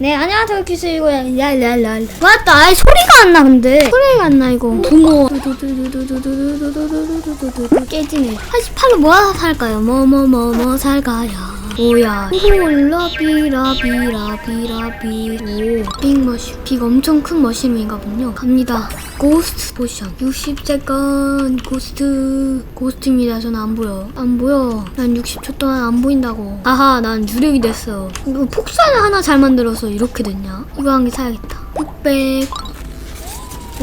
네 안녕하세요. 퀴즈이고요 랄랄랄. 맞다 아이 소리가 안 나 근데. 소리가 안 나 이거. 부모 깨지네 88로 뭐 살까요 뭐 뭐뭐뭐 살까요 뭐야 홀라비 라비 라비 라비 오 빅머쉬 빅 엄청 큰 머쉬룸인가 군요. 갑니다. 고스트 포션. 60세컨 고스트. 고스트입니다. 저는 안 보여. 안 보여. 난 60초 동안 안 보인다고. 아하 난 유력이 됐어 이거 폭탄을 하나 잘 만들어서 이렇게 됐냐? 이거 한 개 사야겠다. 600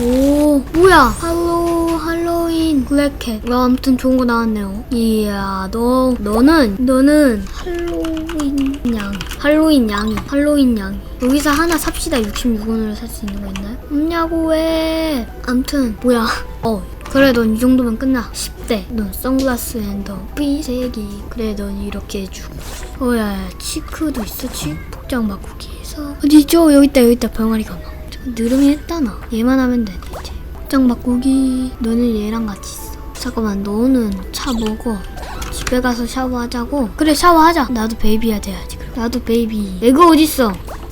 오 뭐야? 할로 할로윈 블랙캣. 와 아무튼 좋은 거 나왔네요. 이야 너 너는 너는 할로윈 양 할로윈 양이 할로윈 양이. 여기서 하나 삽시다. 66원으로 살 수 있는 거 있나요? 없냐고 왜 아무튼 뭐야? 어 그래 넌 이 정도면 끝나. 10대. 넌 선글라스 앤더 삐세기 그래 넌 이렇게 해주고. 어야 치크도 있어? 치 복장 바꾸기에서? 어디죠? 여기 있다 여기 있다. 병아리가 막 느름이 했다나? 얘만 하면 되네 이제. 복장 바꾸기. 너는 얘랑 같이 있어. 잠깐만 너는 차 먹어. 집에 가서 샤워하자고? 그래 샤워하자. 나도 베이비야 돼야지 그럼. 나도 베이비. 애가 어딨어?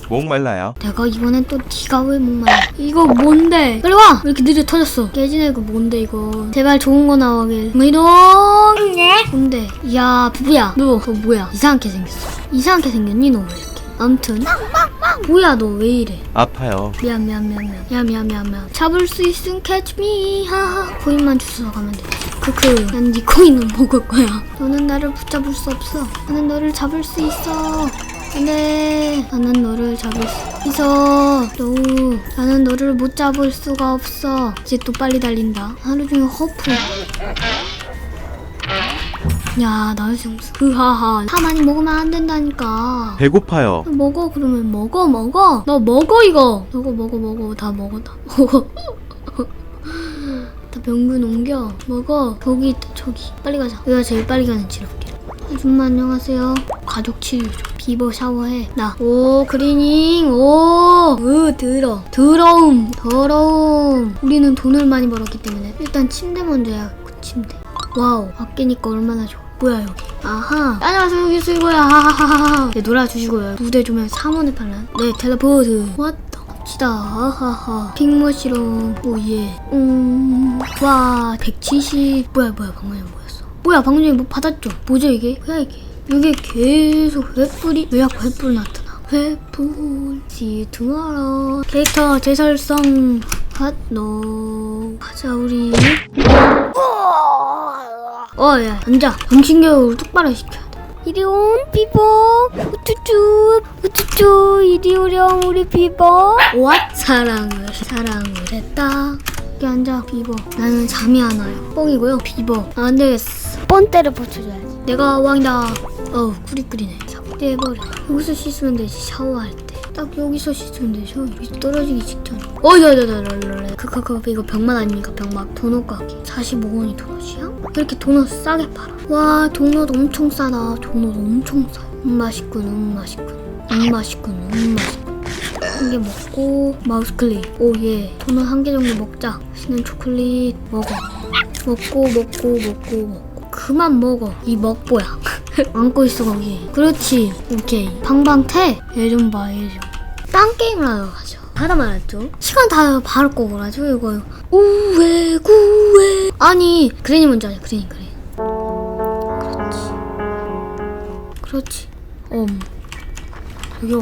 목말라요. 내가 이번엔 또 네가 왜 목말라? 이거 뭔데? 빨리 와! 왜 이렇게 느려 터졌어? 깨진 애가 뭔데 이거? 제발 좋은 거 나오길. 미동 네 뭔데? 야 부부야. 너 그거 뭐야? 이상하게 생겼어. 이상하게 생겼니 너 왜 아무튼. 뭐야 너 왜 이래? 아파요. 미안 미안 미안 미안. 미안 미안 미안 미안. 잡을 수 있음 catch me. 하하. 코인만 주워 가면 되지. 크크 난네 코인은 먹을 거야. 너는 나를 붙잡을 수 없어. 나는 너를 잡을 수 있어. 안돼. 나는 너를 잡을 수 있어. 너. 나는 너를 못 잡을 수가 없어. 이제 또 빨리 달린다. 하루 종일 허프 야 나의 무슨 흐하하. 다 많이 먹으면 안 된다니까. 배고파요. 먹어 그러면. 먹어 먹어. 너 먹어 이거. 먹어 먹어 먹어. 다 먹어 다. 먹어. 다 병균 옮겨. 먹어. 거기 있다 저기. 빨리 가자. 여기가 제일 빨리 가는 치료길 아줌마 안녕하세요. 가족 치료죠 비버 샤워해. 나오 크리닝. 오으 더러. 더러움. 더러움. 우리는 돈을 많이 벌었기 때문에. 일단 침대 먼저 해야겠고 침대. 와우. 아끼니까 얼마나 좋아 뭐야 여기? 아하. 안녕하세요 여기 수이고요 하하하하. 네 놀아주시고요. 무대 조명 3원에 팔란. 네 텔레포트. 왔다 갑시다. 하하하. 빅머시롱 오예. 음와 170 뭐야 뭐야 방금 전에 뭐였어? 뭐야 방금 전에 뭐 받았죠? 뭐죠 이게? 뭐야 이게? 이게 계속 횃불이? 왜 자꾸 횃불 나타나? 횃불 tomorrow 캐릭터 재설성. 핫노. 가자 우리 어, 야, 앉아. 정신교육을 똑바로 시켜야 돼. 이리 온, 비버. 우쭈쭈, 우쭈쭈. 이리 오렴, 우리 비버. 왓? 사랑을, 사랑을 했다. 여기 앉아, 비버. 나는 잠이 안 와요. 뻥이고요, 비버. 안 되겠어. 뻔때를 붙여줘야지. 내가 왕이다. 어우, 꾸리꾸리네. 삭제해버려. 여기서 씻으면 되지, 샤워할 때. 딱 여기서 씻으면 되죠. 여기 떨어지기 직전에. 어, 야야야야야야. 그그그 이거 병맛 아닙니까? 병맛. 도넛 가게. 45원이 도넛이야? 이렇게 도넛 싸게 팔아. 와, 도넛 엄청 싸다. 도넛 엄청 싸. 음, 맛있군, 음, 맛있군. 음, 맛있군, 음, 맛있군. 한 개 먹고 마우스 클릭. 오 예. 도넛 한 개 정도 먹자. 맛있는 초콜릿 먹어. 먹고 먹고 먹고 먹고. 그만 먹어. 이 먹보야. 안고 있어 거기. 그렇지. 오케이. 방방 태. 얘 좀 봐, 얘 좀. 딴 게임을 하러 가죠. 하다 말았죠. 시간 다 바로 꺼고라죠 이거. 우회 구회. 아니 그린이 먼저 하자. 그린이 그린. 그렇지. 그렇지. 음. 여기